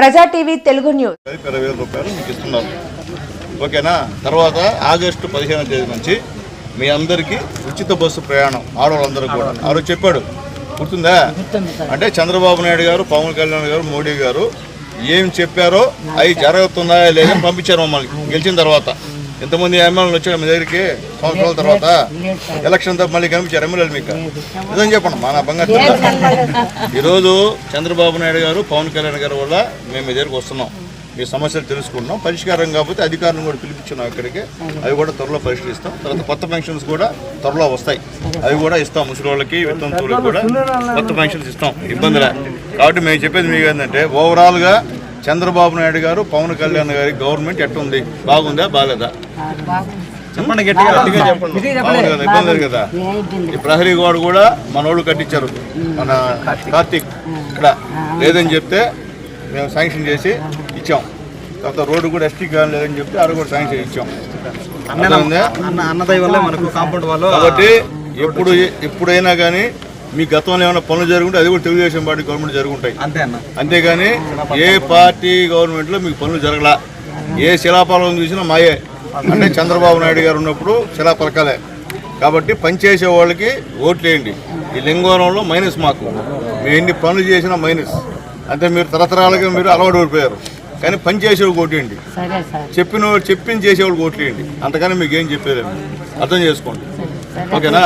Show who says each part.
Speaker 1: ప్రజా TV Telugu news.
Speaker 2: ఇరవై వేల రూపాయలు మీకు ఓకేనా? తర్వాత ఆగస్టు పదిహేనవ తేదీ నుంచి మీ అందరికీ ఉచిత బస్సు ప్రయాణం ఆడవాళ్ళందరూ కూడా. ఆ రోజు చెప్పాడు. గుర్తుందా? అంటే చంద్రబాబు నాయుడు గారు పవన్ కళ్యాణ్ గారు మోడీ గారు ఏం చెప్పారో అవి జరుగుతున్నాయా లేదని పంపించారు మమ్మల్ని. గెలిచిన తర్వాత. ఇంతమంది ఎమ్మెల్యేలు వచ్చారు మీ దగ్గరికి? సంవత్సరాల తర్వాత? ఎలక్షన్ తర్వాత మళ్ళీ కనిపించారు ఎమ్మెల్యేలు మీకు? నిజం చెప్పండి మన బంగారు ఈరోజు చంద్రబాబు నాయుడు గారు పవన్ కళ్యాణ్ గారి వల్ల మేము మీ దగ్గరికి వస్తున్నాం. మీ సమస్యలు తెలుసుకుంటున్నాం. పరిష్కారం కాకపోతే అధికారులను కూడా పిలిపించున్నాం ఇక్కడికి. అవి కూడా త్వరలో పరిష్కరిస్తాం. తర్వాత కొత్త పెన్షన్స్ కూడా త్వరలో వస్తాయి. అవి కూడా ఇస్తాం ముసలి వాళ్ళకి వితంతువులకు కూడా కొత్త పెన్షన్స్ ఇస్తాం. ఇబ్బందిలే. కాబట్టి మేము చెప్పేది మీకు ఏంటంటే ఓవరాల్గా చంద్రబాబు నాయుడు గారు పవన్ కళ్యాణ్ గారి గవర్నమెంట్ ఎట్టుంది? బాగుందా బాగాలేదా? చెప్పండి గట్టిగా గట్టిగా చెప్పండి. బాగుంది కదా ఇబ్బంది కదా? ఈ ప్రహరీ గోడ కూడా మన వాళ్ళు కట్టించారు. మన కార్తీక్. ఇక్కడ లేదని చెప్తే మేము శాంక్షన్ చేసి ఇచ్చాం. తర్వాత రోడ్డు కూడా ఎస్టీ కానీ లేదని చెప్తే ఆడ కూడా శాంక్షన్ ఇచ్చాం.
Speaker 3: అన్నదయ్య వల్లే మనకు కాంపౌండ్ వాళ్ళు
Speaker 2: కాబట్టి ఎప్పుడు ఎప్పుడైనా కానీ మీ గతంలో ఏమైనా పనులు జరుగుంటే అది కూడా తెలుగుదేశం పార్టీ గవర్నమెంట్ జరుగుంటాయి.
Speaker 3: అంతే అన్న.
Speaker 2: అంతేగాని ఏ పార్టీ గవర్నమెంట్లో మీకు పనులు జరగలా. ఏ శిలాఫలం చూసినా మాయే. అంటే చంద్రబాబు నాయుడు గారు ఉన్నప్పుడు శిలాఫలకాలే కాబట్టి పనిచేసే వాళ్ళకి ఓట్లేయండి. ఈ లింగవరంలో మైనస్ మాకు. మేము ఎన్ని పనులు చేసినా మైనస్. అంటే మీరు తరతరాలుగా మీరు అలవాటు పడిపోయారు. కానీ పని
Speaker 4: సరే సార్.
Speaker 2: చెప్పిన వాళ్ళు చెప్పింది చేసేవాళ్ళకి ఓట్లేయండి. అంతకని మీకు ఏం చెప్పేదండి అర్థం చేసుకోండి. ఓకేనా?